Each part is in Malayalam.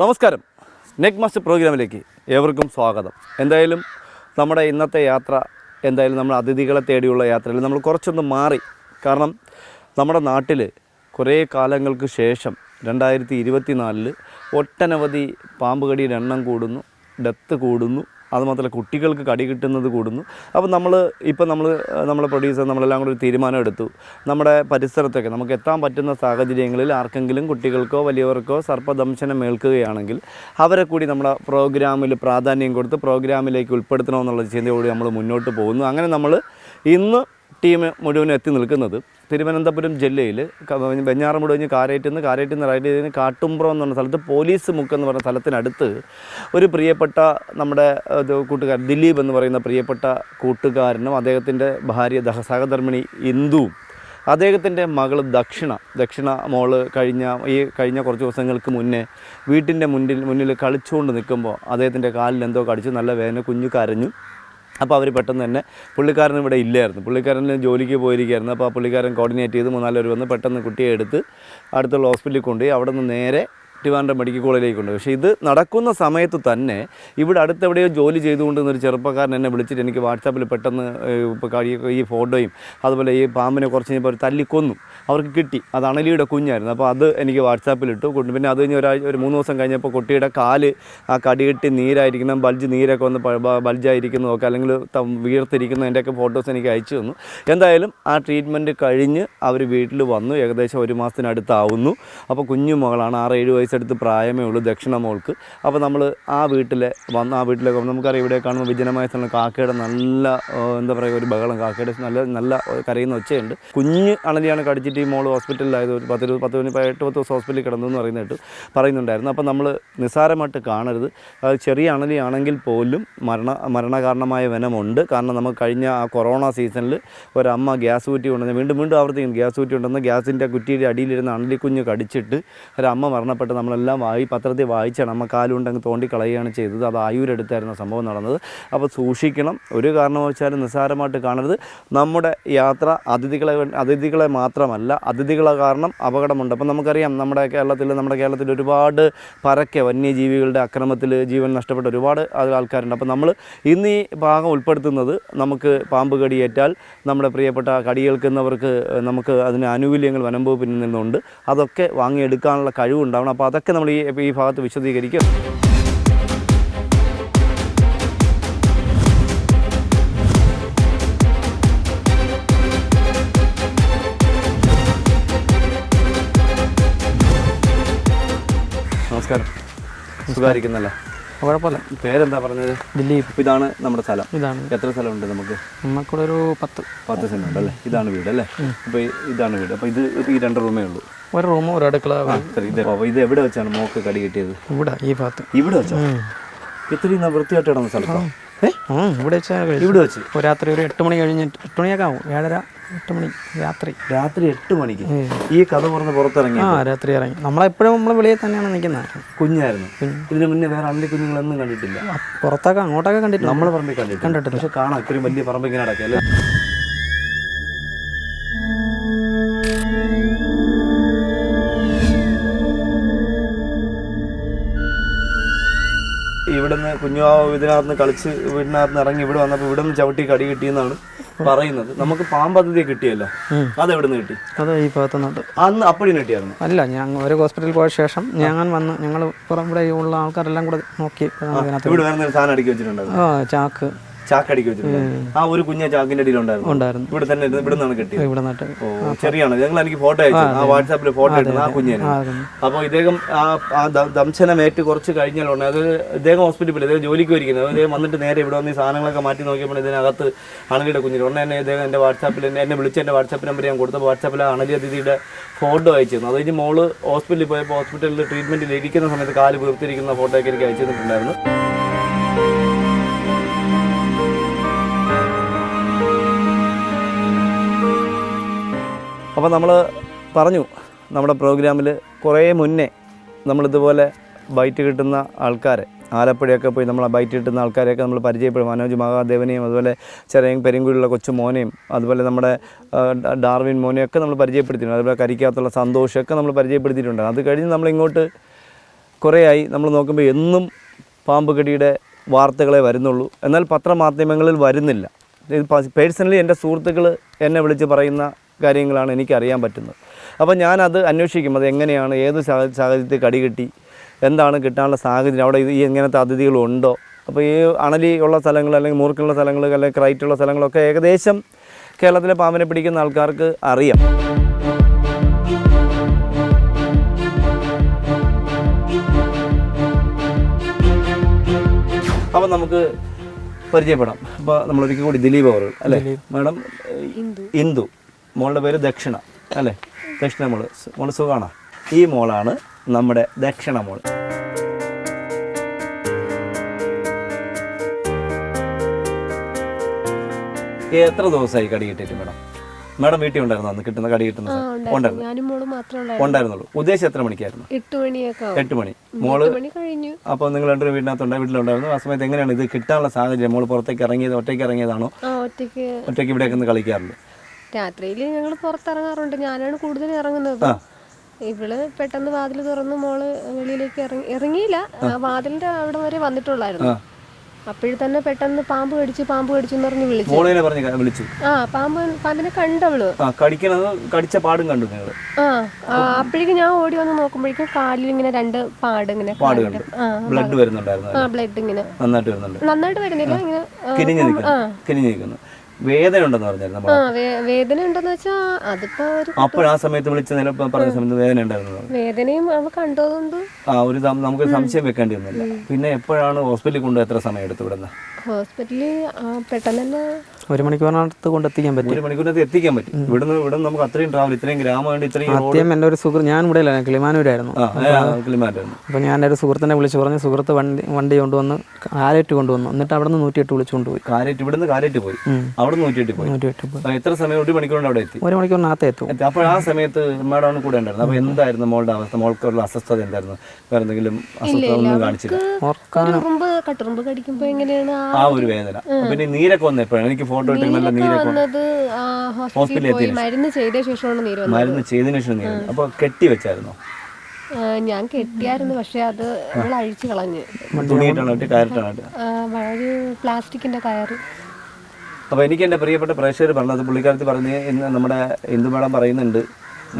നമസ്കാരം. നെക് മാസ്റ്റർ പ്രോഗ്രാമിലേക്ക് ഏവർക്കും സ്വാഗതം. എന്തായാലും നമ്മുടെ ഇന്നത്തെ യാത്ര എന്തായാലും നമ്മൾ അതിഥികളെ തേടിയുള്ള യാത്രയിൽ നമ്മൾ കുറച്ചൊന്ന് മാറി. കാരണം നമ്മുടെ നാട്ടിൽ കുറേ കാലങ്ങൾക്ക് ശേഷം രണ്ടായിരത്തി ഇരുപത്തി നാലിൽ ഒട്ടനവധി പാമ്പ് കടിയുടെ എണ്ണം കൂടുന്നു ഡെത്ത് കൂടുന്നു. അതുമാത്രമല്ല കുട്ടികൾക്ക് കടി കിട്ടുന്നത് കൂടുന്നു. അപ്പോൾ നമ്മൾ ഇപ്പം നമ്മൾ നമ്മളെ പ്രൊഡ്യൂസർ നമ്മളെല്ലാം കൂടി ഒരു തീരുമാനം എടുത്തു. നമ്മുടെ പരിസരത്തൊക്കെ നമുക്ക് എത്താൻ പറ്റുന്ന സാഹചര്യങ്ങളിൽ ആർക്കെങ്കിലും കുട്ടികൾക്കോ വലിയവർക്കോ സർപ്പദംശനം ഏൽക്കുകയാണെങ്കിൽ അവരെ കൂടി നമ്മുടെ പ്രോഗ്രാമിൽ പ്രാധാന്യം കൊടുത്ത് പ്രോഗ്രാമിലേക്ക് ഉൾപ്പെടുത്തണമെന്നുള്ള ചിന്തയോടെ നമ്മൾ മുന്നോട്ട് പോകുന്നു. അങ്ങനെ നമ്മൾ ഇന്ന് ടീം മുഴുവനും എത്തി നിൽക്കുന്നത്. തിരുവനന്തപുരം ജില്ലയിൽ വെഞ്ഞാറമുട് കഴിഞ്ഞ് കാരേറ്റിൽ നിന്ന് കാരേറ്റിൽ നിന്ന് റൈഡ് ചെയ്തതിന് കാട്ടുമ്പ്രം എന്ന് പറഞ്ഞ സ്ഥലത്ത് പോലീസ് മുക്ക് എന്ന് പറഞ്ഞ സ്ഥലത്തിനടുത്ത് ഒരു പ്രിയപ്പെട്ട നമ്മുടെ കൂട്ടുകാരൻ ദിലീപ് എന്ന് പറയുന്ന പ്രിയപ്പെട്ട കൂട്ടുകാരനും അദ്ദേഹത്തിന്റെ ഭാര്യ ദഹ സഹധർമ്മിണി ഇന്ദുവും അദ്ദേഹത്തിന്റെ മകൾ ദക്ഷിണ ദക്ഷിണ മോൾ കഴിഞ്ഞ ഈ കഴിഞ്ഞ കുറച്ച് ദിവസങ്ങൾക്ക് മുന്നേ വീട്ടിന്റെ മുന്നിൽ മുന്നിൽ കളിച്ചുകൊണ്ട് നിൽക്കുമ്പോൾ അദ്ദേഹത്തിന്റെ കാലിൽ എന്തോ കടിച്ചു നല്ല വേദന കുഞ്ഞു കരഞ്ഞു. അപ്പോൾ അവർ പെട്ടെന്ന് തന്നെ പുള്ളിക്കാരൻ ഇവിടെ ഇല്ലായിരുന്നു. പുള്ളിക്കാരൻ ജോലിക്ക് പോയിരിക്കുകയായിരുന്നു. അപ്പോൾ ആ പുള്ളിക്കാരൻ കോർഡിനേറ്റ് ചെയ്ത് മൂന്നാൽ പേര് വന്ന് പെട്ടെന്ന് കുട്ടിയെ എടുത്ത് അടുത്തുള്ള ഹോസ്പിറ്റലിൽ കൊണ്ടുപോയി. അവിടെ നിന്ന് നേരെ ട്രിവാൻഡ്രം മെഡിക്കൽ കോളേജിലേക്കുണ്ട്. പക്ഷേ ഇത് നടക്കുന്ന സമയത്ത് തന്നെ ഇവിടെ അടുത്തെവിടെയോ ജോലി ചെയ്തുകൊണ്ടിരുന്ന ഒരു ചെറുപ്പക്കാരൻ എന്നെ വിളിച്ചിട്ട് എനിക്ക് വാട്സാപ്പിൽ പെട്ടെന്ന് ഇപ്പോൾ ഈ ഫോട്ടോയും അതുപോലെ ഈ പാമ്പിനെ കുറച്ച് കഴിഞ്ഞപ്പോൾ അവർ തല്ലിക്കൊന്നു. അവർക്ക് കിട്ടി. അത് അണലിയുടെ കുഞ്ഞായിരുന്നു. അപ്പോൾ അത് എനിക്ക് വാട്സാപ്പിൽ ഇട്ടു കൊണ്ട് പിന്നെ അത് കഴിഞ്ഞ് ഒരാഴ്ച ഒരു മൂന്ന് ദിവസം കഴിഞ്ഞപ്പോൾ കുട്ടിയുടെ കാൽ ആ കടികെട്ടി നീരായിരിക്കണം ബൾജ് നീരൊക്കെ വന്ന് ബൾജായിരിക്കുന്നതൊക്കെ അല്ലെങ്കിൽ വീർത്തിരിക്കുന്നതിന്റെയൊക്കെ ഫോട്ടോസ് എനിക്ക് അയച്ചു തന്നു. എന്തായാലും ആ ട്രീറ്റ്മെന്റ് കഴിഞ്ഞ് അവർ വീട്ടിൽ വന്നു. ഏകദേശം ഒരു മാസത്തിനടുത്താവുന്നു. അപ്പോൾ കുഞ്ഞു മകളാണ് ആറ് ഏഴ് വയസ്സെടുത്ത് പ്രായമേ ഉള്ളൂ ദക്ഷിണ മോൾക്ക്. അപ്പോൾ നമ്മൾ ആ വീട്ടിലെ വന്ന് ആ വീട്ടിലേക്ക് നമുക്കറിയാം ഇവിടെ കാണുമ്പോൾ വിജനമായ സ്ഥലം കാക്കയുടെ നല്ല എന്താ പറയുക ഒരു ബഹളം. കാക്കയുടെ നല്ല നല്ല കരയുന്ന ഒച്ചയുണ്ട്. കുഞ്ഞ് അണലിയാണ് കടിച്ചിട്ട് ഈ മോൾ ഹോസ്പിറ്റലിലായത്. ഒരു പത്ത് പത്ത് മണി എട്ട് പത്ത് ദിവസം ഹോസ്പിറ്റലിൽ കിടന്നു എന്ന് പറയുന്നിട്ട് പറയുന്നുണ്ടായിരുന്നു. അപ്പോൾ നമ്മൾ നിസ്സാരമായിട്ട് കാണരുത്. ചെറിയ അണലിയാണെങ്കിൽ പോലും മരണ മരണകാരണമായ വനമുണ്ട്. കാരണം നമുക്ക് കഴിഞ്ഞ ആ കൊറോണ സീസണിൽ ഒരമ്മ ഗ്യാസ് കുറ്റി കൊണ്ടുവന്ന് വീണ്ടും വീണ്ടും ആവർത്തിക്കും ഗ്യാസ് കുറ്റി കൊണ്ടുവന്ന് ഗ്യാസിന്റെ കുറ്റിയുടെ അടിയിലിരുന്ന് അണലിക്കുഞ്ഞ് കടിച്ചിട്ട് ഒരമ്മ മരണപ്പെട്ട് നമ്മളെല്ലാം വായി പത്രത്തിൽ വായിച്ചാണ്. കാലുകൊണ്ടങ്ങ് തോണ്ടി കളയുകയാണ് ചെയ്തത്. അത് ആയൂരെടുത്തായിരുന്നു സംഭവം നടന്നത്. അപ്പോൾ സൂക്ഷിക്കണം. ഒരു കാരണവശാലും നിസ്സാരമായിട്ട് കാണരുത്. നമ്മുടെ യാത്ര അതിഥികളെ അതിഥികളെ മാത്രമല്ല അതിഥികളെ കാരണം അപകടമുണ്ട്. അപ്പം നമുക്കറിയാം നമ്മുടെ കേരളത്തിൽ നമ്മുടെ കേരളത്തിൽ ഒരുപാട് പരക്കെ വന്യജീവികളുടെ അക്രമത്തിൽ ജീവൻ നഷ്ടപ്പെട്ട ഒരുപാട് ആൾക്കാരുണ്ട്. അപ്പം നമ്മൾ ഇന്ന് ഈ ഭാഗം ഉൾപ്പെടുത്തുന്നത് നമുക്ക് പാമ്പ് കടിയേറ്റാൽ നമ്മുടെ പ്രിയപ്പെട്ട കടിയേൽക്കുന്നവർക്ക് നമുക്ക് അതിന് ആനുകൂല്യങ്ങൾ വനംവകുപ്പിൽ നിന്നുണ്ട്. അതൊക്കെ വാങ്ങിയെടുക്കാനുള്ള കഴിവുണ്ടാവണം. അപ്പോൾ അതൊക്കെ നമ്മൾ ഈ ഈ ഭാഗത്ത് വിശദീകരിക്കും. നമസ്കാരം. സുഖമായിരിക്കുന്നല്ലോ? കുഴപ്പമില്ല. പേരെന്താ പറഞ്ഞത്? ദിലീപ്. ഇതാണ് നമ്മുടെ സ്ഥലം. ഇതാണ്. എത്ര സ്ഥലമുണ്ട് നമുക്ക്? നമുക്കിവിടെ ഒരു പത്ത്. പത്ത് സെന്റ് ഉണ്ട് അല്ലേ? ഇതാണ് വീട് അല്ലേ? അപ്പോൾ ഇതാണ് വീട്. അപ്പോൾ ഇത് ഈ രണ്ട് റൂമേ ഉള്ളൂ. ഒരു റൂമും ഒരു അടുക്കള ഇത് അപ്പോൾ ഇത് എവിടെ വെച്ചാണ് മോക്ക് കടി കിട്ടിയത്? ഇവിടെ ഈ ഭാഗത്ത്. ഇവിടെ വെച്ചോ? ഇത്രയും വൃത്തിയായിട്ട് ഇടുന്ന സ്ഥലത്താണ് ഇവിടെ വെച്ചാൽ ഇവിടെ വെച്ച്? രാത്രി ഒരു എട്ട് മണി കഴിഞ്ഞിട്ട് എട്ട് മണിയൊക്കെ ആവും. ഏഴര എട്ട് മണി രാത്രി. രാത്രി എട്ട് മണിക്ക്? ഈ കഥ പറഞ്ഞ് പുറത്തിറങ്ങി. ആ രാത്രി ഇറങ്ങി. നമ്മളെപ്പോഴും നമ്മൾ വെളിയിൽ തന്നെയാണ് നിൽക്കുന്നത്. കുഞ്ഞായിരുന്നു. ഇതിന് മുന്നേ വേറെ അണ്ടി കുഞ്ഞുങ്ങളൊന്നും കണ്ടിട്ടില്ല. പുറത്തൊക്കെ അങ്ങോട്ടൊക്കെ കണ്ടിട്ടില്ല നമ്മളെ പറമ്പിൽ കണ്ടിട്ടില്ല. കണ്ടിട്ടില്ല. പക്ഷെ കാണാം ഇത്രയും വലിയ പറമ്പ് ഇങ്ങനെ ഇവിടുന്ന് കുഞ്ഞുവാവ് ഇതിനകത്ത് കളിച്ച് വീടിനകത്ത് ഇറങ്ങി ഇവിടെ വന്നപ്പോൾ ഇവിടെ നിന്ന് ചവിട്ടി കടി കിട്ടിയെന്നാണ് പറയുന്നത്. നമുക്ക് പാമ്പദ്ധതി കിട്ടിയല്ലോ. ഉം. അത് എവിടെ നിന്ന് കിട്ടി? അത് ഈ ഭാഗത്തുനിന്ന് അന്ന് അപ്പടി കിട്ടിയായിരുന്നു? അല്ല ഞാൻ ഒരു ഹോസ്പിറ്റലിൽ പോയ ശേഷം ഞാൻ വന്ന് ഞങ്ങൾ പുറം ഇവിടെ ഉള്ള ആൾക്കാരെല്ലാം കൂടെ നോക്കി ഇവിടെ സാധനം അടുക്കി വെച്ചിട്ടുണ്ടായിരുന്നു. ആ ചാക്ക്. ചാക്കടിക്കി വെച്ചിട്ടുണ്ട്. ആ ഒരു കുഞ്ഞ ചാക്കിന്റെ അടിയിൽ ഉണ്ടായിരുന്നു. ഇവിടെ തന്നെ ഇവിടെ നിന്നാണ് കിട്ടിയത്. ഇവിടെ ഓ ചെറിയാണ്. ഞങ്ങൾ എനിക്ക് ഫോട്ടോ അയച്ചു. ആ വാട്സാപ്പിൽ ഫോട്ടോ ഇടുന്നത് ആ കുഞ്ഞിന്. അപ്പൊ അപ്പോൾ ഇദ്ദേഹം ആ ദംശനമേറ്റ് കുറച്ച് കഴിഞ്ഞാലുണ്ട് അത് ഇദ്ദേഹം ഹോസ്പിറ്റലിൽ ഇദ്ദേഹം ജോലിക്ക് വരിക്കുന്നത് ഇദ്ദേഹം വന്നിട്ട് നേരെ ഇവിടെ വന്ന് ഈ സാധനങ്ങളൊക്കെ മാറ്റി നോക്കിയപ്പോൾ ഇതിനകത്ത് അണലിയുടെ കുഞ്ഞിന്. ഉടനെ തന്നെ ഇദ്ദേഹം എന്റെ വാട്സാപ്പിൽ എന്നെ എന്നെ വിളിച്ച് എന്റെ വാട്സാപ്പ് നമ്പർ ഞാൻ കൊടുത്തപ്പോൾ വാട്സാപ്പിൽ അണലി അതിഥിയുടെ ഫോട്ടോ അയച്ചു തന്നു അത് കഴിഞ്ഞ് മോൾ ഹോസ്പിറ്റലിൽ പോയപ്പോൾ ഹോസ്പിറ്റലിൽ ട്രീറ്റ്മെന്റിൽ ഇരിക്കുന്ന സമയത്ത് കാൽ വീർത്തിരിക്കുന്ന ഫോട്ടോ ഒക്കെ എനിക്ക് അയച്ചു തന്നിട്ടുണ്ടായിരുന്നു. അപ്പോൾ നമ്മൾ പറഞ്ഞു നമ്മുടെ പ്രോഗ്രാമിൽ കുറേ മുന്നേ നമ്മളിതുപോലെ ബൈറ്റ് കിട്ടുന്ന ആൾക്കാരെ ആലപ്പുഴയൊക്കെ പോയി നമ്മൾ ബൈറ്റ് കിട്ടുന്ന ആൾക്കാരെയൊക്കെ നമ്മൾ പരിചയപ്പെടും. മനോജ് മഹാദേവനെയും അതുപോലെ ചെറിയ പെരുങ്കുഴിയുള്ള കൊച്ചു മോനെയും അതുപോലെ നമ്മുടെ ഡാർവിൻ മോനെയൊക്കെ നമ്മൾ പരിചയപ്പെടുത്തിയിട്ടുണ്ട്. അതുപോലെ കരിക്കാത്തുള്ള സന്തോഷമൊക്കെ നമ്മൾ പരിചയപ്പെടുത്തിയിട്ടുണ്ട്. അത് കഴിഞ്ഞ് നമ്മളിങ്ങോട്ട് കുറേയായി നമ്മൾ നോക്കുമ്പോൾ എന്നും പാമ്പ് കടിയുടെ വാർത്തകളെ വരുന്നുള്ളൂ. എന്നാൽ പത്രമാധ്യമങ്ങളിൽ വരുന്നില്ല. ഇത് പേഴ്സണലി എന്റെ സുഹൃത്തുക്കൾ എന്നെ വിളിച്ച് പറയുന്ന കാര്യങ്ങളാണ് എനിക്കറിയാൻ പറ്റുന്നത്. അപ്പോൾ ഞാനത് അന്വേഷിക്കും. അത് എങ്ങനെയാണ്? ഏത് സാഹ- സാഹചര്യത്തിൽ കടി കിട്ടി? എന്താണ് കിട്ടാനുള്ള സാഹചര്യം? അവിടെ ഈ ഇങ്ങനത്തെ അതിഥികളുണ്ടോ അപ്പോൾ ഈ അണലി ഉള്ള സ്ഥലങ്ങൾ അല്ലെങ്കിൽ മൂർക്കുള്ള സ്ഥലങ്ങൾ അല്ലെങ്കിൽ ക്രൈറ്റുള്ള സ്ഥലങ്ങളൊക്കെ ഏകദേശം കേരളത്തിലെ പാമ്പിനെ പിടിക്കുന്ന ആൾക്കാർക്ക് അറിയാം. അപ്പം നമുക്ക് പരിചയപ്പെടാം. അപ്പോൾ നമ്മളൊരിക്കൽ കൂടി ദിലീപ് അവർ അല്ലേ? മാഡം ഇന്ദു മോളുടെ പേര് ദക്ഷിണ അല്ലേ? ദക്ഷിണ മോൾ. മോൾ സുഖമാണോ ഈ മോളാണ് നമ്മുടെ ദക്ഷിണ മോൾ എത്ര ദിവസമായി കടി കിട്ടിയിട്ട് മേഡം? മേഡം വീട്ടിൽ ഉണ്ടായിരുന്നു അന്ന് കിട്ടുന്ന കടി കിട്ടുന്ന ഉണ്ടായിരുന്നു. ഉണ്ടായിരുന്നുള്ളൂ. ഉദ്ദേശം എത്ര മണിക്കായിരുന്നു? എട്ട് മണി. മോൾ അപ്പോൾ നിങ്ങൾ രണ്ടു വീടിനകത്തുണ്ടായി വീട്ടിലുണ്ടായിരുന്നു. ആ സമയത്ത് എങ്ങനെയാണ് ഇത് കിട്ടാനുള്ള സാഹചര്യം? മോൾ പുറത്തേക്ക് ഇറങ്ങിയത് ഒറ്റയ്ക്ക് ഇറങ്ങിയതാണോ? ഒറ്റയ്ക്ക് ഇവിടെയൊക്കെ കളിക്കാറുണ്ട്. രാത്രിയിൽ ഞങ്ങൾ പുറത്തിറങ്ങാറുണ്ട്. ഞാനാണ് കൂടുതൽ ഇറങ്ങുന്നത്. ഇവൾ പെട്ടെന്ന് വാതിൽ തുറന്ന് മോൾ വെളിയിലേക്ക് ഇറങ്ങി ഇറങ്ങിയില്ല. വാതിലിന്റെ അവിടെ വരെ വന്നിട്ടുള്ളായിരുന്നു. അപ്പോഴും തന്നെ പെട്ടെന്ന് പാമ്പ് കടിച്ചു പാമ്പ് കടിച്ചു എന്ന് പറഞ്ഞ് വിളിച്ചു വിളിച്ചു. ആ പാമ്പ് പാമ്പിനെ കണ്ടവൾ. ആ കടിക്കണത് കടിച്ച പാടും കണ്ടു നിങ്ങൾ ആ അപ്പോഴേക്കും ഞാൻ ഓടി വന്ന് നോക്കുമ്പോഴേക്കും കാലിൽ ഇങ്ങനെ രണ്ട് പാട് ഇങ്ങനെ ബ്ലഡ് വരുന്നുണ്ടായിരുന്നു. ആ ബ്ലഡ് ഇങ്ങനെ. നന്നായിട്ട് വരുന്നുണ്ട്. നന്നായിട്ട് വരുന്നില്ല ഇങ്ങനെ ആ, കിനിഞ്ഞ് നിൽക്കുന്നു. വേദന ഉണ്ടെന്ന് പറഞ്ഞായിരുന്നു ആ വേ- വേദന ഉണ്ടെന്ന് വെച്ചാ അതിപ്പോ ഒരു അപ്പോൾ ആ സമയത്ത് വിളിച്ച നില പറഞ്ഞ സമയത്ത് വേദന ഉണ്ടായിരുന്നു വേദനയും അവ കണ്ടതുകൊണ്ട് ആ ഒരു സം- നമുക്ക് സംശയം വെക്കേണ്ടി വന്നില്ല. പിന്നെ എപ്പോഴാണ് ഹോസ്പിറ്റലിൽ കൊണ്ട് എത്ര സമയം എടുത്തു ഇവിടുന്ന് ഹോസ്പിറ്റലിൽ പെട്ടെന്ന് തന്നെ ഒരു മണിക്കൂറിനകത്ത് കൊണ്ടെത്തിക്കാൻ പറ്റും. ഒരു മണിക്കൂറിനകത്ത് എത്തിക്കാൻ പറ്റും. ഇവിടുന്ന് ഇവിടെ നമുക്ക് അത്രയും ട്രാവൽ ഇത്രയും ഗ്രാമം ഇത്രയും റോഡ് ആദ്യം എന്റെ ഒരു സുഹൃത്ത് ഞാൻ ഇവിടെ അല്ല കിളിമാനൂരായിരുന്നു. അപ്പോൾ ഞാൻ എന്റെ ഒരു സുഹൃത്തിനെ വിളിച്ച് പറഞ്ഞു സുഹൃത്ത് വണ്ടി വണ്ടി കൊണ്ടുവന്ന് കാരറ്റ് കൊണ്ടുവന്നു. എന്നിട്ട് അവിടെ നിന്ന് നൂറ്റിയെട്ട് വിളിച്ച് കൊണ്ടുപോയി കാരറ്റ് ഇവിടുന്ന് കാരറ്റ് പോയി. അവിടെ നൂറ്റിയെട്ട് പോയി. നൂറ്റിയെട്ട് പോയി. എത്ര സമയം ഒരു മണിക്കൂറിന് അവിടെ എത്തി? ഒരു മണിക്കൂറിനകത്ത് എത്തും. അപ്പോൾ ആ സമയത്ത് മാഡമാണ് കൂടെ ഉണ്ടായിരുന്നു. അപ്പോൾ എന്തായിരുന്നു മോളുടെ അവസ്ഥ? മോൾക്കുള്ള അസ്വസ്ഥത എന്തായിരുന്നു? വേറെ എന്തെങ്കിലും അസ്വസ്ഥത ഒന്നും കാണിച്ചില്ല. കട്ടുറുമ്പ് കടിക്കുമ്പോൾ എങ്ങനെയാണ് ആ ആ ഒരു വേദന. പിന്നെ നീരൊക്കെ വന്ന എപ്പോഴാണ് എനിക്ക് ഫോട്ടോ ഇട്ട് നല്ല നീരൊക്കെ ഹോസ്പിറ്റലിൽ മരുന്ന് ചെയ്ത ശേഷമാണ് നീര് വന്നത്. മരുന്ന് ചെയ്തതിനു ശേഷം നീര് അപ്പൊ കെട്ടി വെച്ചായിരുന്നോ? ഞാൻ കെട്ടിയായിരുന്നു. പക്ഷെ അത് അഴിച്ചു കളഞ്ഞു. ഒരു പ്ലാസ്റ്റിക്കിന്റെ കയറ്. അപ്പോൾ എനിക്ക് എന്റെ പ്രിയപ്പെട്ട പ്രേക്ഷകർ പറഞ്ഞത് പുള്ളിക്കാരത്തി പറഞ്ഞ് ഇന്ന് നമ്മുടെ ഇന്ദു മേഡം പറയുന്നുണ്ട്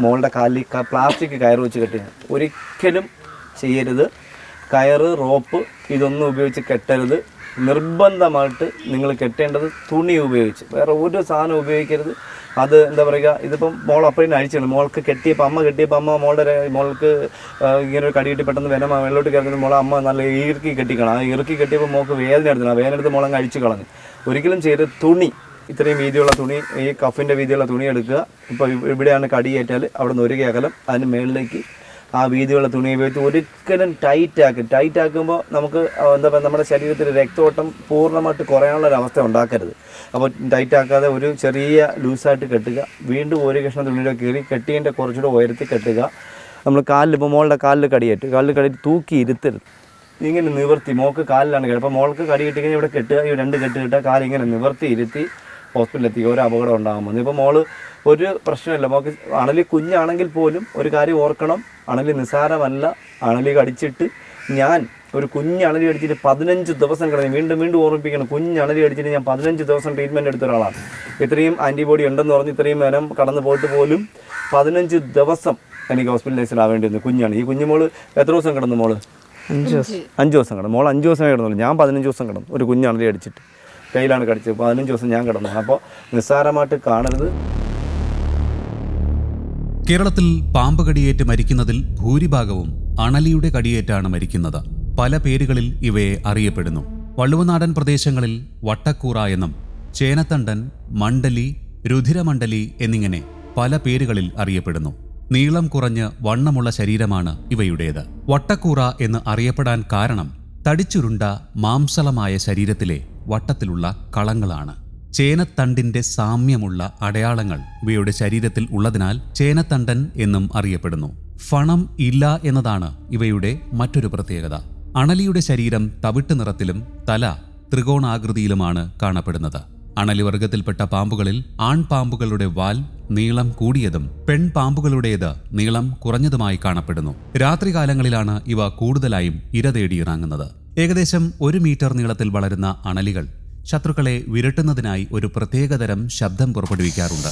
മോളുടെ കാലിൽ പ്ലാസ്റ്റിക് കയർ വെച്ച് കെട്ടി. ഒരിക്കലും ചെയ്യരുത്. കയറ് റോപ്പ് ഇതൊന്നും ഉപയോഗിച്ച് കെട്ടരുത്. നിർബന്ധമായിട്ട് നിങ്ങൾ കെട്ടേണ്ടത് തുണി ഉപയോഗിച്ച്. വേറെ ഒരു സാധനം ഉപയോഗിക്കരുത്. അത് എന്താ പറയുക ഇതിപ്പം മോൾ അപ്പോഴും അഴിച്ചാണ് മോൾക്ക് കെട്ടിയപ്പോൾ അമ്മ കെട്ടിയപ്പോൾ അമ്മ മോളുടെ മോൾക്ക് ഇങ്ങനെ ഒരു കടി കിട്ടി പെട്ടെന്ന് വേന വെള്ളോട്ട് കിടക്കുന്ന മോളെ അമ്മ നല്ല ഇറുക്കി കെട്ടിക്കണം. ആ ഇറുക്കി കെട്ടിയപ്പോൾ മോൾക്ക് വേദന എടുത്തില്ല ആ വേദന എടുത്ത് മോളങ്ങ് അഴിച്ചു കളഞ്ഞു. ഒരിക്കലും ചെയ്ത് തുണി ഇത്രയും വീതിയുള്ള തുണി ഈ കഫിന്റെ വീതിയുള്ള തുണി എടുക്കുക. ഇപ്പോൾ ഇവിടെയാണ് കടിയേറ്റാൽ അവിടെ നിന്ന് ഒരു കേകലം അതിന് മുകളിലേക്ക് ആ വീതിയുള്ള തുണി ഉപയോഗിച്ച് ഒരിക്കലും ടൈറ്റ് ആക്കും. ടൈറ്റ് ആക്കുമ്പോൾ നമുക്ക് എന്താ പറയുക നമ്മുടെ ശരീരത്തിൽ രക്തോട്ടം പൂർണമായിട്ട് കുറയാനുള്ള ഒരു അവസ്ഥ ഉണ്ടാക്കരുത്. അപ്പോൾ ടൈറ്റ് ആക്കാതെ ഒരു ചെറിയ ലൂസായിട്ട് കെട്ടുക. വീണ്ടും ഒരു കഷ്ണം തുണിയുടെ കീറി കെട്ടിയതിന്റെ കുറച്ചുകൂടെ ഉയർത്തി കെട്ടുക. നമ്മൾ കാലിൽ ഇപ്പോൾ മോളുടെ കാലിൽ കടിയേറ്റ്. കാലിൽ കടി തൂക്കി ഇരുത്തരുത്. ഇങ്ങനെ നിവർത്തി. മോൾക്ക് കാലിലാണ് കടി. അപ്പോൾ മോൾക്ക് കടി കിട്ടി കഴിഞ്ഞാൽ ഇവിടെ കെട്ടുക. ഈ രണ്ട് കെട്ട് കിട്ടുക. കാലിങ്ങനെ നിവർത്തി ഇരുത്തി ഹോസ്പിറ്റലിലെത്തി ഒരു അപകടം ഉണ്ടാകുമ്പോൾ ഇപ്പോൾ മോൾ ഒരു പ്രശ്നമില്ല. മോക്ക് അണലി കുഞ്ഞാണെങ്കിൽ പോലും ഒരു കാര്യം ഓർക്കണം. അണലി നിസ്സാരമല്ല. അണലി കടിച്ചിട്ട് ഞാൻ ഒരു കുഞ്ഞ് അണലി അടിച്ചിട്ട് പതിനഞ്ച് ദിവസം കിടന്നു വീണ്ടും വീണ്ടും ഓർമ്മിപ്പിക്കണം. കുഞ്ഞ് അണലി അടിച്ചിട്ട് ഞാൻ പതിനഞ്ച് ദിവസം ട്രീറ്റ്മെന്റ് എടുത്ത ഒരാളാണ്. ഇത്രയും ആന്റിബോഡി ഉണ്ടെന്ന് പറഞ്ഞ് ഇത്രയും നേരം കടന്നു പോയിട്ട് പോലും പതിനഞ്ച് ദിവസം എനിക്ക് ഹോസ്പിറ്റലൈസിലാവേണ്ടി വന്നു കുഞ്ഞാണ്. ഈ കുഞ്ഞുമോൾ എത്ര ദിവസം കിടന്നു മോൾ? അഞ്ച് ദിവസം. അഞ്ച് ദിവസം കിടന്നു. മോൾ അഞ്ച് ദിവസമേ കിടന്നുള്ളൂ. ഞാൻ പതിനഞ്ച് ദിവസം കിടന്നു. ഒരു കുഞ്ഞണലി അടിച്ചിട്ട് കയ്യിലാണ് കടിച്ചത്. പതിനഞ്ച് ദിവസം ഞാൻ കിടന്നു. അപ്പോൾ നിസ്സാരമായിട്ട് കാണരുത്. കേരളത്തിൽ പാമ്പ് കടിയേറ്റ് മരിക്കുന്നതിൽ ഭൂരിഭാഗവും അണലിയുടെ കടിയേറ്റാണ് മരിക്കുന്നത്. പല പേരുകളിൽ ഇവയെ അറിയപ്പെടുന്നു. വള്ളുവനാടൻ പ്രദേശങ്ങളിൽ വട്ടക്കൂറ എന്നും ചേനത്തണ്ടൻ മണ്ഡലി രുധിരമണ്ഡലി എന്നിങ്ങനെ പല പേരുകളിൽ അറിയപ്പെടുന്നു. നീളം കുറഞ്ഞ് വണ്ണമുള്ള ശരീരമാണ് ഇവയുടേത്. വട്ടക്കൂറ എന്ന് അറിയപ്പെടാൻ കാരണം തടിച്ചുരുണ്ട മാംസളമായ ശരീരത്തിലെ വട്ടത്തിലുള്ള കളങ്ങളാണ്. ചേനത്തണ്ടിന്റെ സാമ്യമുള്ള അടയാളങ്ങൾ ഇവയുടെ ശരീരത്തിൽ ഉള്ളതിനാൽ ചേനത്തണ്ടൻ എന്നും അറിയപ്പെടുന്നു. ഫണം ഇല്ല എന്നതാണ് ഇവയുടെ മറ്റൊരു പ്രത്യേകത. അണലിയുടെ ശരീരം തവിട്ട് നിറത്തിലും തല ത്രികോണാകൃതിയിലുമാണ് കാണപ്പെടുന്നത്. അണലിവർഗത്തിൽപ്പെട്ട പാമ്പുകളിൽ ആൺപാമ്പുകളുടെ വാൽ നീളം കൂടിയതും പെൺപാമ്പുകളുടേത് നീളം കുറഞ്ഞതുമായി കാണപ്പെടുന്നു. രാത്രികാലങ്ങളിലാണ് ഇവ കൂടുതലായും ഇര തേടിയിറങ്ങുന്നത് ഏകദേശം ഒരു മീറ്റർ നീളത്തിൽ വളരുന്ന അണലികൾ ശത്രുക്കളെ വിരട്ടുന്നതിനായി ഒരു പ്രത്യേകതരം ശബ്ദം പുറപ്പെടുവിക്കാറുണ്ട്.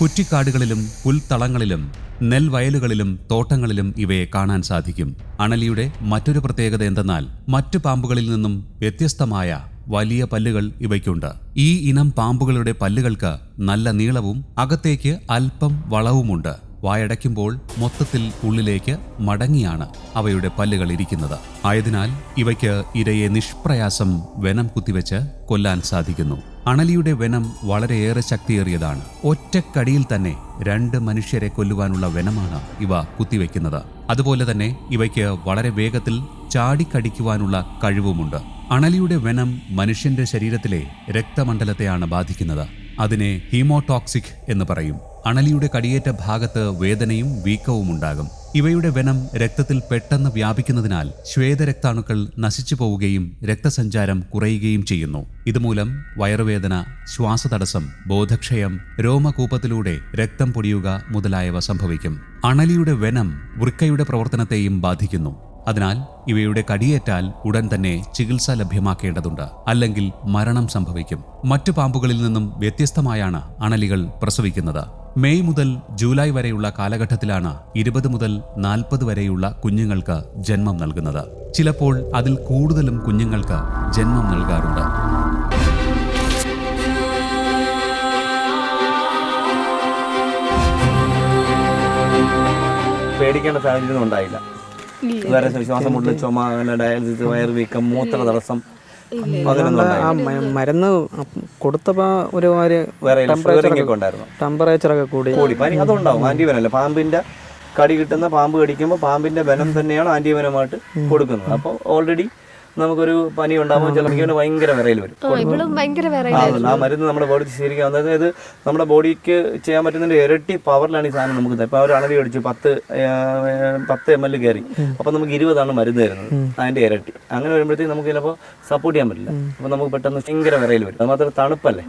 കുറ്റിക്കാടുകളിലും പുൽത്തളങ്ങളിലും നെൽവയലുകളിലും തോട്ടങ്ങളിലും ഇവയെ കാണാൻ സാധിക്കും. അണലിയുടെ മറ്റൊരു പ്രത്യേകത എന്തെന്നാൽ മറ്റു പാമ്പുകളിൽ നിന്നും വ്യത്യസ്തമായ വലിയ പല്ലുകൾ ഇവയ്ക്കുണ്ട്. ഈ ഇനം പാമ്പുകളുടെ പല്ലുകൾക്ക് നല്ല നീളവും അകത്തേക്ക് അല്പം വളവുമുണ്ട്. വായടയ്ക്കുമ്പോൾ മൊത്തത്തിൽ ഉള്ളിലേക്ക് മടങ്ങിയാണ് അവയുടെ പല്ലുകൾ ഇരിക്കുന്നത്. ആയതിനാൽ ഇവയ്ക്ക് ഇരയെ നിഷ്പ്രയാസം വെനം കുത്തിവെച്ച് കൊല്ലാൻ സാധിക്കുന്നു. അണലിയുടെ വെനം വളരെയേറെ ശക്തിയേറിയതാണ്. ഒറ്റക്കടിയിൽ തന്നെ രണ്ട് മനുഷ്യരെ കൊല്ലുവാനുള്ള വെനമാണ് ഇവ കുത്തിവെക്കുന്നത്. അതുപോലെ തന്നെ ഇവയ്ക്ക് വളരെ വേഗത്തിൽ ചാടിക്കടിക്കുവാനുള്ള കഴിവുമുണ്ട്. അണലിയുടെ വെനം മനുഷ്യന്റെ ശരീരത്തിലെ രക്തമണ്ഡലത്തെയാണ് ബാധിക്കുന്നത്. അതിനെ ഹീമോടോക്സിക് എന്ന് പറയും. അണലിയുടെ കടിയേറ്റ ഭാഗത്ത് വേദനയും വീക്കവും ഉണ്ടാകും ഇവയുടെ വെനം രക്തത്തിൽ പെട്ടെന്ന് വ്യാപിക്കുന്നതിനാൽ ശ്വേതരക്താണുക്കൾ നശിച്ചു പോവുകയും രക്തസഞ്ചാരം കുറയുകയും ചെയ്യുന്നു. ഇതുമൂലം വയറുവേദന ശ്വാസതടസ്സം ബോധക്ഷയം രോമകൂപത്തിലൂടെ രക്തം പൊടിയുക മുതലായവ സംഭവിക്കും. അണലിയുടെ വെനം വൃക്കയുടെ പ്രവർത്തനത്തെയും ബാധിക്കുന്നു. അതിനാൽ ഇവയുടെ കടിയേറ്റാൽ ഉടൻ തന്നെ ചികിത്സ ലഭ്യമാക്കേണ്ടതുണ്ട്. അല്ലെങ്കിൽ മരണം സംഭവിക്കും. മറ്റു പാമ്പുകളിൽ നിന്നും വ്യത്യസ്തമായാണ് അണലികൾ പ്രസവിക്കുന്നത്. മെയ് മുതൽ ജൂലൈ വരെയുള്ള കാലഘട്ടത്തിലാണ് ഇരുപത് മുതൽ നാൽപ്പത് വരെയുള്ള കുഞ്ഞുങ്ങൾക്ക് ജന്മം നൽകുന്നത്. ചിലപ്പോൾ അതിൽ കൂടുതലും കുഞ്ഞുങ്ങൾക്ക് ജന്മം നൽകാറുണ്ട്. പേടിക്കേണ്ട സാഹചര്യം ഉണ്ടായില്ല. വേറെ ശ്വാസം മുട്ടൽ ചുമ അങ്ങനെ ഡയാലിസിസ് വയറ് വീക്കം മൂത്ര തടസ്സം മരുന്ന് കൊടുത്തപ്പോ ഒരു ടെമ്പറേച്ചർ ഒക്കെ ടെമ്പറേച്ചറൊക്കെ കൂടി. അതുണ്ടാവും ആന്റിവനല്ല. പാമ്പിന്റെ കടി കിട്ടുന്ന പാമ്പ് കടിക്കുമ്പോൾ പാമ്പിന്റെ ബലം തന്നെയാണ് ആന്റിവനമായിട്ട് കൊടുക്കുന്നത്. അപ്പോൾ ഓൾറെഡി നമുക്കൊരു പനി ഉണ്ടാകുമ്പോൾ ചിലപ്പോൾ ഭയങ്കര വിറയിൽ വരും. ആ മരുന്ന് നമ്മുടെ ബോഡി ശരിക്കും അതായത് നമ്മുടെ ബോഡിക്ക് ചെയ്യാൻ പറ്റുന്നതിന്റെ ഇരട്ടി പവറിലാണ് ഈ സാധനം നമുക്ക് ഇപ്പൊ ഒരു അണലി അടിച്ചു പത്ത് പത്ത് എം എൽ കയറി. അപ്പൊ നമുക്ക് ഇരുപതാണ് മരുന്ന് തരുന്നത് അതിന്റെ ഇരട്ടി. അങ്ങനെ വരുമ്പോഴത്തേക്ക് നമുക്ക് ചിലപ്പോൾ സപ്പോർട്ട് ചെയ്യാൻ പറ്റില്ല. അപ്പൊ നമുക്ക് പെട്ടെന്ന് ഭയങ്കര വിറയിൽ വരും. അത് മാത്രം തണുപ്പല്ലേ?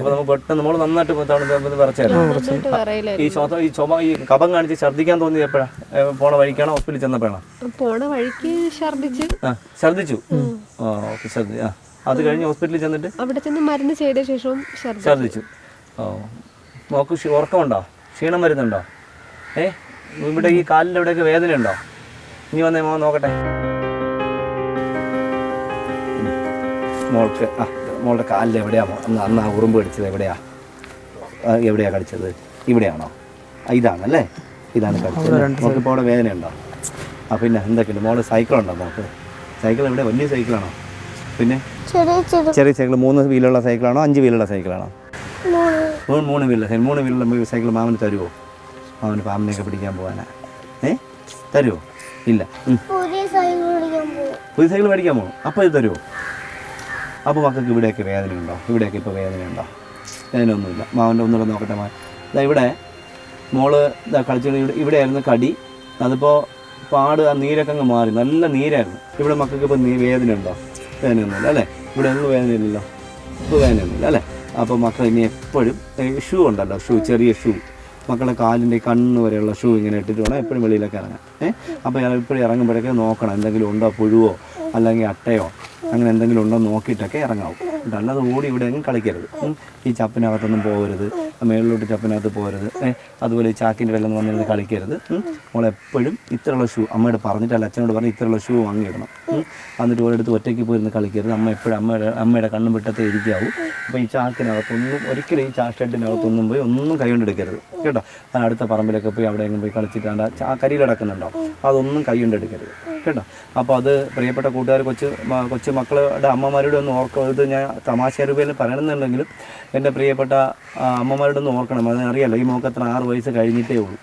അപ്പൊ നമുക്ക് പെട്ടെന്ന് നമ്മൾ നന്നായിട്ട് തണുപ്പ് വിറച്ചായിരുന്നു ഈ ശ്വാസം ഈ ചുമ ഈ കപം കാണിച്ച് ഛർദ്ദിക്കാൻ തോന്നിയത് എപ്പോഴാ പോണ വഴിക്കാണോ? ഹോസ്പിറ്റലിൽ ചെന്നപ്പോഴാണോ? പോണ വഴിക്ക് ഛർദ്ദിച്ചു. ആ ഛർദ്ദിച്ചു. ആ ഓക്കെ ഛർദ്ദി ആ. അത് കഴിഞ്ഞ് ഹോസ്പിറ്റലിൽ ചെന്നിട്ട് അവിടെ ചെന്ന് മരുന്ന് ചെയ്ത ശേഷവും ഛർദിച്ചു ഓ. മോക്ക് ക്ഷീ- ഉറക്കമുണ്ടോ? ക്ഷീണം വരുന്നുണ്ടോ? ഏ? ഇവിടെ ഈ കാലിന്റെ ഇവിടെയൊക്കെ വേദന ഉണ്ടോ ഇനി വന്നേ മോൻ നോക്കട്ടെ. മോൾക്ക് ആ മോളുടെ കാലിൽ എവിടെയാ അന്ന് അന്ന് ആ ഉറുമ്പ് കടിച്ചത് എവിടെയാ? എവിടെയാ കടിച്ചത്? ഇവിടെയാണോ? ഇതാണ് ഇതാണല്ലേ? ഇതാണ് കടിച്ചത്. മോക്കിപ്പോൾ അവിടെ വേദന ഉണ്ടോ ആ പിന്നെ എന്തൊക്കെയുണ്ട്? മോൾ സൈക്കിളുണ്ടോ മോക്ക് സൈക്കിൾ എവിടെ വലിയ സൈക്കിളാണോ? പിന്നെ? ചെറിയ സൈക്കിൾ മൂന്ന് വീലുള്ള സൈക്കിളാണോ അഞ്ച് വീലുള്ള സൈക്കിളാണോ? മൂന്ന്. മൂന്ന് വീലുള്ള സൈക്കിൾ മൂന്ന് വീലുള്ള സൈക്കിൾ മാമന് തരുമോ മാമന് പാമ്പിനെയൊക്കെ പിടിക്കാൻ പോകാനാ ഏ? തരുമോ ഇല്ല. പുതിയ സൈക്കിൾ മേടിക്കാൻ പോകും അപ്പോൾ ഇത് തരുമോ അപ്പോൾ മക്കൾക്ക് ഇവിടെയൊക്കെ വേദനയുണ്ടോ? ഇവിടെയൊക്കെ ഇപ്പോൾ വേദനയുണ്ടോ? വേദനയൊന്നുമില്ല. മാമന്റെ ഒന്നുകൂടെ നോക്കട്ടെ മാ ഇവിടെ മോൾ കളിച്ചു ഇവിടെയായിരുന്നു കടി. അതിപ്പോൾ പാട് ആ നീരൊക്കെ അങ്ങ് മാറി. നല്ല നീരായിരുന്നു. ഇവിടെ മക്കൾക്ക് ഇപ്പോൾ നീ വേദന ഉണ്ടോ? വേദനയൊന്നുമില്ല അല്ലേ? ഇവിടെ ഒന്നും വേദനയില്ലല്ലോ. ഇപ്പോൾ വേദനയൊന്നുമില്ല അല്ലേ? അപ്പോൾ മക്കൾ ഇനി എപ്പോഴും ഷൂ ഉണ്ടല്ലോ ഷൂ ചെറിയ ഷൂ. മക്കളുടെ കാലിന്റെ കണ്ണ് വരെയുള്ള ഷൂ ഇങ്ങനെ ഇട്ടിട്ട് വേണം എപ്പോഴും വെളിയിലൊക്കെ ഇറങ്ങാൻ. ഏഹ് അപ്പോൾ എപ്പോഴും ഇറങ്ങുമ്പോഴൊക്കെ നോക്കണം എന്തെങ്കിലും ഉണ്ടോ പുഴുവോ അല്ലെങ്കിൽ അട്ടയോ അങ്ങനെ എന്തെങ്കിലും ഉണ്ടോ നോക്കിയിട്ടൊക്കെ ഇറങ്ങാവും. അല്ലാതെ ഓടി ഇവിടെ എങ്ങും കളിക്കരുത്. ഈ ചപ്പിനകത്തൊന്നും പോകരുത്. മേളിലോട്ട് ചപ്പിനകത്ത് പോകരുത്. അതുപോലെ ഈ ചാക്കിന്റെ വെള്ളം വന്നിരുന്ന് കളിക്കരുത്. മോളെപ്പോഴും ഇത്രയുള്ള ഷൂ അമ്മയോട് പറഞ്ഞിട്ടല്ല അച്ഛനോട് പറഞ്ഞ് ഇത്രയുള്ള ഷൂ വാങ്ങിയിടണം. എന്നിട്ട് ഓരോടുത്ത് ഒറ്റയ്ക്ക് പോയിരുന്ന് കളിക്കരുത്. അമ്മ എപ്പോഴും അമ്മയുടെ അമ്മയുടെ കണ്ണും വിട്ടത്തെ ഇരിക്കാവൂ. അപ്പോൾ ഈ ചാക്കിനകത്തൊന്നും ഒരിക്കലും ഈ ചാക്ക് ഷെഡിനകത്തൊന്നും പോയി ഒന്നും കൈകൊണ്ടെടുക്കരുത് കേട്ടോ? ആ അടുത്ത പറമ്പിലൊക്കെ പോയി അവിടെ എങ്ങും പോയി കളിച്ചിട്ടാണ്ട് ആ കരിയിലടക്കുന്നുണ്ടോ അതൊന്നും കൈ കൊണ്ടെടുക്കരുത് കേട്ടോ? അപ്പോൾ അത് പ്രിയപ്പെട്ട കൂട്ടുകാർ കൊച്ചു കൊച്ചു മക്കളുടെ അമ്മമാരുടെ ഒന്ന് ഓർക്കരുത് ഞാൻ തമാശ രൂപയിൽ പറയണമെന്നുണ്ടെങ്കിലും എന്റെ പ്രിയപ്പെട്ട അമ്മമാരോട് ഒന്ന് ഓർക്കണം. അത് അറിയാലോ ഈ മോക്ക് അത്ര ആറ് വയസ്സ് കഴിഞ്ഞിട്ടേ ഉള്ളൂ.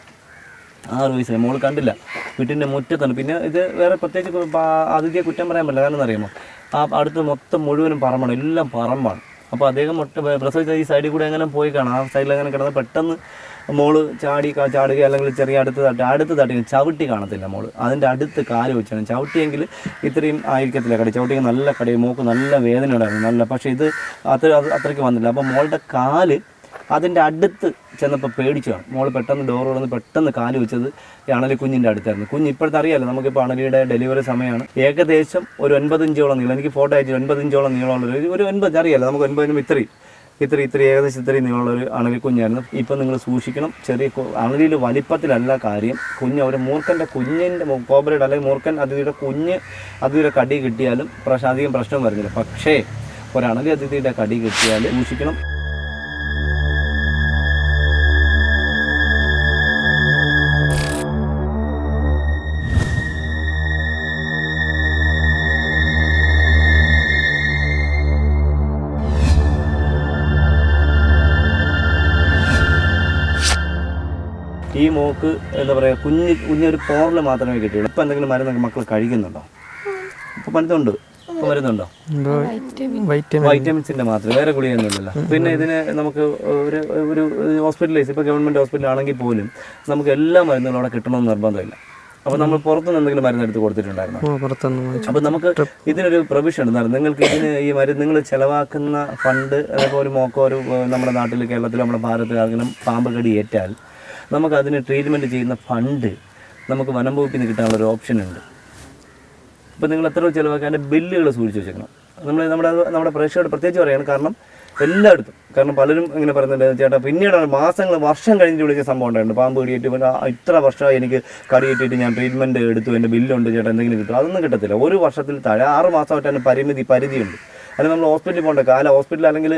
ആറ് വയസ്സ് മോൾ കണ്ടില്ല. വീട്ടിന്റെ മുറ്റത്താണ്. പിന്നെ ഇത് വേറെ പ്രത്യേകിച്ച് കു- അതിഥിയെ കുറ്റം പറയാൻ പറ്റില്ല. കാരണം എന്നറിയാമോ ആ അടുത്ത് മൊത്തം മുഴുവനും പറമ്പാണ് എല്ലാം പറമ്പാണ്. അപ്പോൾ അദ്ദേഹം മുട്ട പ്രസവിച്ച ഈ സൈഡിൽ കൂടെ എങ്ങനെ പോയി കാണാം? ആ സൈഡിൽ അങ്ങനെ കിടന്ന് പെട്ടെന്ന് മോൾ ചാടി ചാടുക അല്ലെങ്കിൽ ചെറിയ അടുത്ത് തട്ടി അടുത്ത് തട്ടി ചവിട്ടി കാണത്തില്ല മോൾ. അതിന്റെ അടുത്ത് കാൽ വെച്ചാണ്. ചവിട്ടിയെങ്കിൽ ഇത്രയും ആയിരിക്കത്തില്ല കടി. ചവിട്ടിയെങ്കിൽ നല്ല കടി. മോക്ക് നല്ല വേദന ഉണ്ടായിരുന്നു നല്ല പക്ഷേ ഇത് അത്ര അത്രയ്ക്ക് വന്നില്ല. അപ്പോൾ മോളുടെ കാൽ അതിന്റെ അടുത്ത് ചെന്നപ്പോൾ പേടിച്ചു. കാണും മോൾ പെട്ടെന്ന് ഡോർ തുറന്ന് പെട്ടെന്ന് കാൽ വെച്ചത് ഈ അണലി കുഞ്ഞിന്റെ അടുത്തായിരുന്നു. കുഞ്ഞ് ഇപ്പോഴത്തെ അറിയാലോ നമുക്കിപ്പോൾ അണലിയുടെ ഡെലിവറി സമയമാണ് ഏകദേശം ഒരു ഒൻപത് ഇഞ്ചോളം നീളം എനിക്ക് ഫോട്ടോ അയച്ചു ഒൻപത് ഇഞ്ചോളം നീളമുള്ള ഒരു ഒൻപത് അറിയാലോ നമുക്ക് ഒൻപതിനും ഇത്രയും ഇത്ര ഇത്ര ഏകദേശം ഇത്രയും നീളമുള്ള ഒരു അണലി കുഞ്ഞായിരുന്നു ഇപ്പം നിങ്ങൾ സൂക്ഷിക്കണം ചെറിയ അണലിയിൽ വലിപ്പത്തിലല്ല കാര്യം. കുഞ്ഞ് അവർ മൂർക്കന്റെ കുഞ്ഞിന്റെ കോബരയുടെ അല്ലെങ്കിൽ മൂർക്കൻ അതിഥിയുടെ കുഞ്ഞ് അതിഥിയുടെ കടി കിട്ടിയാലും പ്രശ്നം അധികം പ്രശ്നം വരുന്നില്ല. പക്ഷേ ഒരണലി അതിഥിയുടെ കടി കിട്ടിയാൽ സൂക്ഷിക്കണം. ഈ മോക്ക് എന്താ പറയുക കുഞ്ഞ് കുഞ്ഞൊരു പോറിൽ മാത്രമേ കിട്ടിയുള്ളൂ. ഇപ്പം എന്തെങ്കിലും മരുന്നൊക്കെ മക്കൾ കഴിക്കുന്നുണ്ടോ? ഇപ്പം മരുന്നുണ്ട്. ഇപ്പം മരുന്നുണ്ടോ? വൈറ്റമിൻസിന്റെ മാത്രം വേറെ ഗുളിയൊന്നുമില്ലല്ലോ പിന്നെ ഇതിന് നമുക്ക് ഒരു ഒരു ഹോസ്പിറ്റലൈസ് ഇപ്പോൾ ഗവൺമെന്റ് ഹോസ്പിറ്റൽ ആണെങ്കിൽ പോലും നമുക്ക് എല്ലാ മരുന്നുകളും അവിടെ കിട്ടണമെന്ന് നിർബന്ധമില്ല. അപ്പോൾ നമ്മൾ പുറത്തുനിന്ന് എന്തെങ്കിലും മരുന്ന് എടുത്ത് കൊടുത്തിട്ടുണ്ടായിരുന്നു അപ്പൊ അപ്പോൾ നമുക്ക് ഇതിനൊരു പ്രൊവിഷൻ ഉണ്ട്. നിങ്ങൾക്ക് ഇതിന് ഈ മരുന്ന് നിങ്ങൾ ചിലവാക്കുന്ന ഫണ്ട് അതൊക്കെ ഒരു മോക്കോ ഒരു നമ്മുടെ നാട്ടിൽ കേരളത്തിൽ നമ്മുടെ ഭാരതത്തിൽ ആരെങ്കിലും പാമ്പ് കടി ഏറ്റാൽ നമുക്ക് അതിന് ട്രീറ്റ്മെന്റ് ചെയ്യുന്ന ഫണ്ട് നമുക്ക് വനം വകുപ്പിൽ നിന്ന് കിട്ടാനുള്ള ഒരു ഓപ്ഷൻ ഉണ്ട്. ഇപ്പം നിങ്ങൾ എത്ര ചിലവാക്കാൻ ബില്ലുകൾ സൂക്ഷിച്ച് വെച്ചേക്കണം. നമ്മൾ നമ്മുടെ നമ്മുടെ പ്രേക്ഷകരോട് പ്രത്യേകിച്ച് പറയാണ്. കാരണം എല്ലായിടത്തും കാരണം പലരും ഇങ്ങനെ പറയുന്നുണ്ട് ചേട്ടാ പിന്നീടാണ് മാസങ്ങൾ വർഷം കഴിഞ്ഞിട്ട് വിളിച്ച സംഭവം ഉണ്ടായിരുന്നു പാമ്പ് കടിയേറ്റ് ഇത്ര വർഷമായി എനിക്ക് കടിയേറ്റിട്ട് ഞാൻ ട്രീറ്റ്മെന്റ് എടുത്തു എന്റെ ബില്ലുണ്ട് ചേട്ടാ എന്തെങ്കിലും കിട്ടും അതൊന്നും കിട്ടത്തില്ല. ഒരു വർഷത്തിൽ താഴെ ആറ് മാസമായിട്ട് അതിന് പരിമിതി പരിധിയുണ്ട്. അതിന് നമ്മൾ ഹോസ്പിറ്റലിൽ പോകേണ്ട കാല ഹോസ്പിറ്റലിൽ അല്ലെങ്കിൽ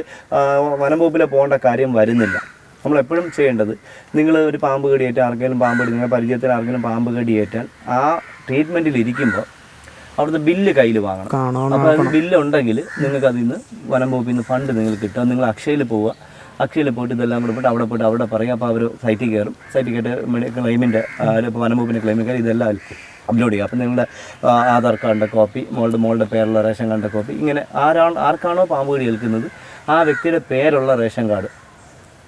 വനംവകുപ്പിലെ പോകേണ്ട കാര്യം വരുന്നില്ല. നമ്മൾ എപ്പോഴും ചെയ്യേണ്ടത് നിങ്ങൾ ഒരു പാമ്പ് കടിയേറ്റ് ആർക്കെങ്കിലും പാമ്പ് കടി നിങ്ങളുടെ പരിചയത്തിൽ ആർക്കെങ്കിലും പാമ്പ് കടിയേറ്റാൽ ആ ട്രീറ്റ്മെന്റിൽ ഇരിക്കുമ്പോൾ അവിടുത്തെ ബില്ല് കയ്യിൽ വാങ്ങണം. അപ്പോൾ അത് ബില്ല് ഉണ്ടെങ്കിൽ നിങ്ങൾക്ക് അതിൽ നിന്ന് വനം വകുപ്പിൽ നിന്ന് ഫണ്ട് നിങ്ങൾക്ക് കിട്ടുക. നിങ്ങൾ അക്ഷയയിൽ പോവുക. അക്ഷയയിൽ പോയിട്ട് ഇതെല്ലാം കൂടെ പോയിട്ട് അവിടെ പോയിട്ട് അവിടെ പറയുക. അപ്പോൾ അവർ സൈറ്റിൽ കയറും. സൈറ്റിൽ കയറിയിട്ട് ക്ലെയിമിന്റെ ഇപ്പോൾ വനം വകുപ്പിന്റെ ക്ലെയിമിൽ കയറി ഇതെല്ലാം അപ്ലോഡ് ചെയ്യുക. അപ്പോൾ നിങ്ങളുടെ ആധാർ കാർഡിന്റെ കോപ്പി മോളുടെ മോളുടെ പേരുള്ള റേഷൻ കാർഡിന്റെ കോപ്പി ഇങ്ങനെ ആരാണ് ആർക്കാണോ പാമ്പ് കടി ഏൽക്കുന്നത് ആ വ്യക്തിയുടെ പേരുള്ള റേഷൻ കാർഡ്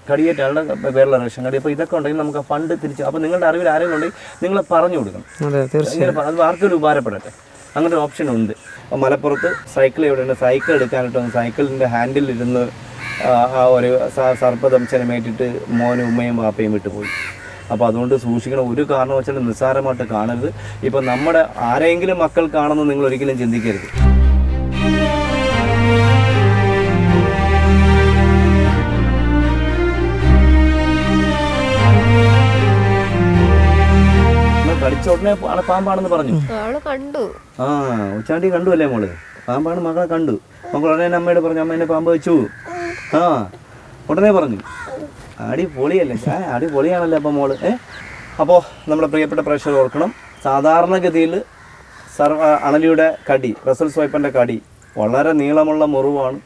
കടിയേറ്റ ആളുടെ പേരുള്ള റേഷൻ കടി. അപ്പോൾ ഇതൊക്കെ ഉണ്ടെങ്കിൽ നമുക്ക് ആ ഫണ്ട് തിരിച്ച് അപ്പോൾ നിങ്ങളുടെ അറിവിൽ ആരെങ്കിലും ഉണ്ടെങ്കിൽ നിങ്ങൾ പറഞ്ഞു കൊടുക്കണം. അതെ തീർച്ചയായും. അത് ആർക്കൊരു ഉപകാരപ്പെടട്ടെ. അങ്ങനെ ഒരു ഓപ്ഷൻ ഉണ്ട്. അപ്പോൾ മലപ്പുറത്ത് സൈക്കിൾ എവിടെയുണ്ട് സൈക്കിൾ എടുക്കാനായിട്ട് സൈക്കിളിന്റെ ഹാൻഡിലിരുന്ന് ആ ഒരു സർപ്പദംശനമേറ്റിട്ട് മോനും ഉമ്മയും വാപ്പയും വിട്ടുപോയി. അപ്പോൾ അതുകൊണ്ട് സൂക്ഷിക്കണം. ഒരു കാരണവശാലും നിസ്സാരമായിട്ട് കാണരുത്. ഇപ്പം നമ്മുടെ ആരെങ്കിലും മക്കൾ കാണുമെന്ന് നിങ്ങൾ ഒരിക്കലും ചിന്തിക്കരുത്. കടിച്ച ഉടനെ പാമ്പാണെന്ന് പറഞ്ഞു. കണ്ടു. ആ ഉച്ചാണ്ടി കണ്ടു അല്ലേ മോൾ? പാമ്പാണ് മകളെ കണ്ടു. മകൾ ഉടനെ അമ്മയോട് പറഞ്ഞു അമ്മ എന്നെ പാമ്പ് വെച്ചു. ആ ഉടനെ പറഞ്ഞു. അടി പൊളിയല്ലേ അടി പൊളിയാണല്ലേ അപ്പം മോൾ ഏ? അപ്പോൾ നമ്മുടെ പ്രിയപ്പെട്ട പ്രേക്ഷകർ ഓർക്കണം സാധാരണഗതിയിൽ സർവ അണലിയുടെ കടി റസൽ സ്വൈപ്പന്റെ കടി വളരെ നീളമുള്ള മുറിവാണ്.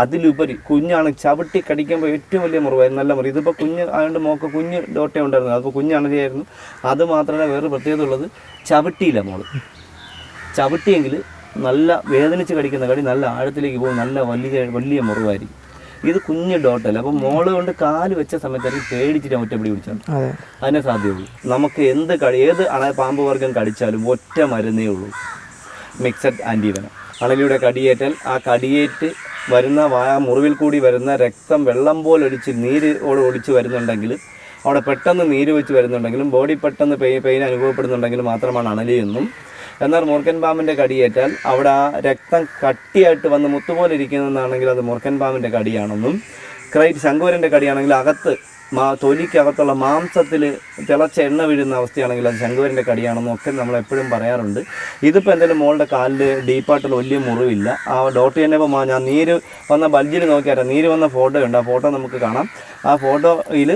അതിലുപരി കുഞ്ഞാണ് ചവിട്ടി കടിക്കുമ്പോൾ ഏറ്റവും വലിയ മുറിവായിരുന്നു നല്ല മുറി. ഇതിപ്പോൾ കുഞ്ഞ് ആയതുകൊണ്ട് മോക്ക് കുഞ്ഞ് ഡോട്ടേ ഉണ്ടായിരുന്നു. അപ്പോൾ കുഞ്ഞ് അണലിയായിരുന്നു അത് മാത്രമല്ല വേറെ പ്രത്യേകത ഉള്ളത് ചവിട്ടിയില്ല മോൾ. ചവിട്ടിയെങ്കിൽ നല്ല വേദനിച്ച് കടിക്കുന്ന കടി നല്ല ആഴത്തിലേക്ക് പോകും നല്ല വലിയ വലിയ മുറിവായിരിക്കും. ഇത് കുഞ്ഞ് ഡോട്ടല്ല. അപ്പം മോൾ കൊണ്ട് കാൽ വെച്ച സമയത്തായിരിക്കും പേടിച്ചിട്ട് ഒറ്റപ്പിടി പിടിച്ചാണ് അതെ. അതിനെ സാധ്യതയുള്ളൂ. നമുക്ക് എന്ത് കടി ഏത് അണ പാമ്പ് വർഗം കടിച്ചാലും ഒറ്റ മരുന്നേ ഉള്ളൂ. മിക്സഡ് ആന്റിവനം അണലിയുടെ കടിയേറ്റാൽ ആ കടിയേറ്റ് വരുന്ന ആ മുറിവിൽ കൂടി വരുന്ന രക്തം വെള്ളം പോലെ ഒഴിച്ച് നീര് ഓട് ഒലിച്ച് വരുന്നുണ്ടെങ്കിൽ അവിടെ പെട്ടെന്ന് നീര് വെച്ച് വരുന്നുണ്ടെങ്കിലും ബോഡി പെട്ടെന്ന് പെയിൻ പെയിൻ അനുഭവപ്പെടുന്നുണ്ടെങ്കിൽ മാത്രമാണ് അണലിയെന്നും എന്നാൽ മൂർക്കൻ പാമ്പിന്റെ കടിയേറ്റാൽ അവിടെ ആ രക്തം കട്ടിയായിട്ട് വന്ന് മുത്തുപോലെ ഇരിക്കുന്നതാണെങ്കിൽ അത് മൂർക്കൻ പാമ്പിന്റെ കടിയാണെന്നും ക്രൈറ്റ് ശങ്കുവരന്റെ കടിയാണെങ്കിൽ അകത്ത് മാ തൊലിക്കകത്തുള്ള മാംസത്തിൽ തിളച്ച എണ്ണ വീഴുന്ന അവസ്ഥയാണെങ്കിൽ അത് ശങ്കുവരന്റെ കടിയാണെന്നും ഒക്കെ നമ്മൾ എപ്പോഴും പറയാറുണ്ട്. ഇതിപ്പോൾ എന്തെങ്കിലും മോളുടെ കാലിൽ ഡീപ്പായിട്ടുള്ള വലിയ മുറിവില്ല. ആ ഡോട്ട് ചെന്നപ്പോൾ മാ ഞാൻ നീര് വന്ന ബൽജിൽ നോക്കിയാൽ നീര് വന്ന ഫോട്ടോ ഉണ്ട്. ആ ഫോട്ടോ നമുക്ക് കാണാം. ആ ഫോട്ടോയിൽ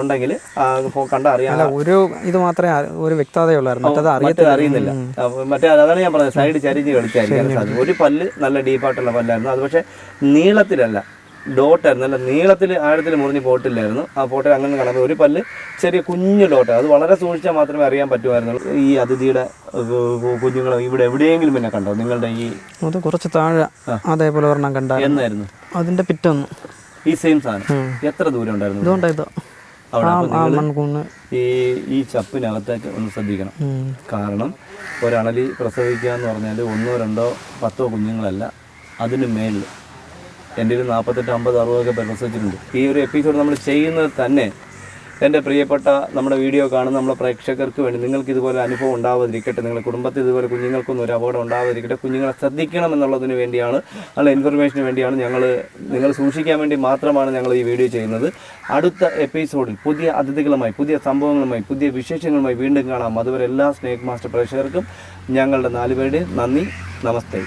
ഉണ്ടെങ്കിൽ കണ്ട അറിയാം. ഒരു ഇത് മാത്രമേ ഒരു വ്യക്തതയുള്ളായിരുന്നു അറിയുന്നില്ല. മറ്റേ അതാണ് ഞാൻ പറഞ്ഞത്. സൈഡ് ചരിഞ്ഞ് കളിച്ചായിരിക്കും ഒരു പല്ല് നല്ല ഡീപ്പായിട്ടുള്ള പല്ലായിരുന്നു. അത് പക്ഷേ നീളത്തിലല്ല. ഡോട്ടായിരുന്നു അല്ല നീളത്തിൽ ആഴത്തിൽ മുറിഞ്ഞ് പോട്ടില്ലായിരുന്നു. ആ പോട്ടിൽ അങ്ങനെ കാണാൻ ഒരു പല്ല് ചെറിയ കുഞ്ഞു ഡോട്ട്. അത് വളരെ സൂക്ഷിച്ചാൽ മാത്രമേ അറിയാൻ പറ്റുമായിരുന്നുള്ളൂ. ഈ അതിഥിയുടെ കുഞ്ഞുങ്ങൾ ഇവിടെ എവിടെയെങ്കിലും പിന്നെ കണ്ടോ? നിങ്ങളുടെ ഈ അത് കുറച്ച് താഴെ അതേപോലെ ഒരെണ്ണം കണ്ട എന്നായിരുന്നു? അതിന്റെ പിറ്റൊന്ന്. ഈ സെയിം സാധനം. എത്ര ദൂരം ഉണ്ടായിരുന്നു? ഈ ഈ ചപ്പിനകത്തേക്ക് ഒന്ന് ശ്രദ്ധിക്കണം. കാരണം ഒരണലി പ്രസവിക്കുക എന്ന് പറഞ്ഞാൽ ഒന്നോ രണ്ടോ പത്തോ കുഞ്ഞുങ്ങളല്ല അതിന് മേളിൽ എന്റെ ഒരു നാൽപ്പത്തെട്ട് അമ്പത് അറുപതൊക്കെ പരിശോധിച്ചിട്ടുണ്ട് ഈ ഒരു എപ്പിസോഡ് നമ്മൾ ചെയ്യുന്നത് തന്നെ എന്റെ പ്രിയപ്പെട്ട നമ്മുടെ വീഡിയോ കാണുന്ന നമ്മുടെ പ്രേക്ഷകർക്ക് വേണ്ടി നിങ്ങൾക്ക് ഇതുപോലെ അനുഭവം ഉണ്ടാവാതിരിക്കട്ടെ നിങ്ങളുടെ കുടുംബത്തിൽ ഇതുപോലെ കുഞ്ഞുങ്ങൾക്കൊന്നും ഒരു അപകടം ഉണ്ടാവാതിരിക്കട്ടെ കുഞ്ഞുങ്ങളെ ശ്രദ്ധിക്കണം എന്നുള്ളതിന് വേണ്ടിയാണ് നല്ല ഇൻഫർമേഷന് വേണ്ടിയാണ് ഞങ്ങൾ നിങ്ങൾ സൂക്ഷിക്കാൻ വേണ്ടി മാത്രമാണ് ഞങ്ങൾ ഈ വീഡിയോ ചെയ്യുന്നത്. അടുത്ത എപ്പിസോഡിൽ പുതിയ അതിഥികളുമായി പുതിയ സംഭവങ്ങളുമായി പുതിയ വിശേഷങ്ങളുമായി വീണ്ടും കാണാം. അതുവരെ എല്ലാ സ്നേക് മാസ്റ്റർ പ്രേക്ഷകർക്കും ഞങ്ങളുടെ നാലുപേരുടെയും നന്ദി നമസ്തേ.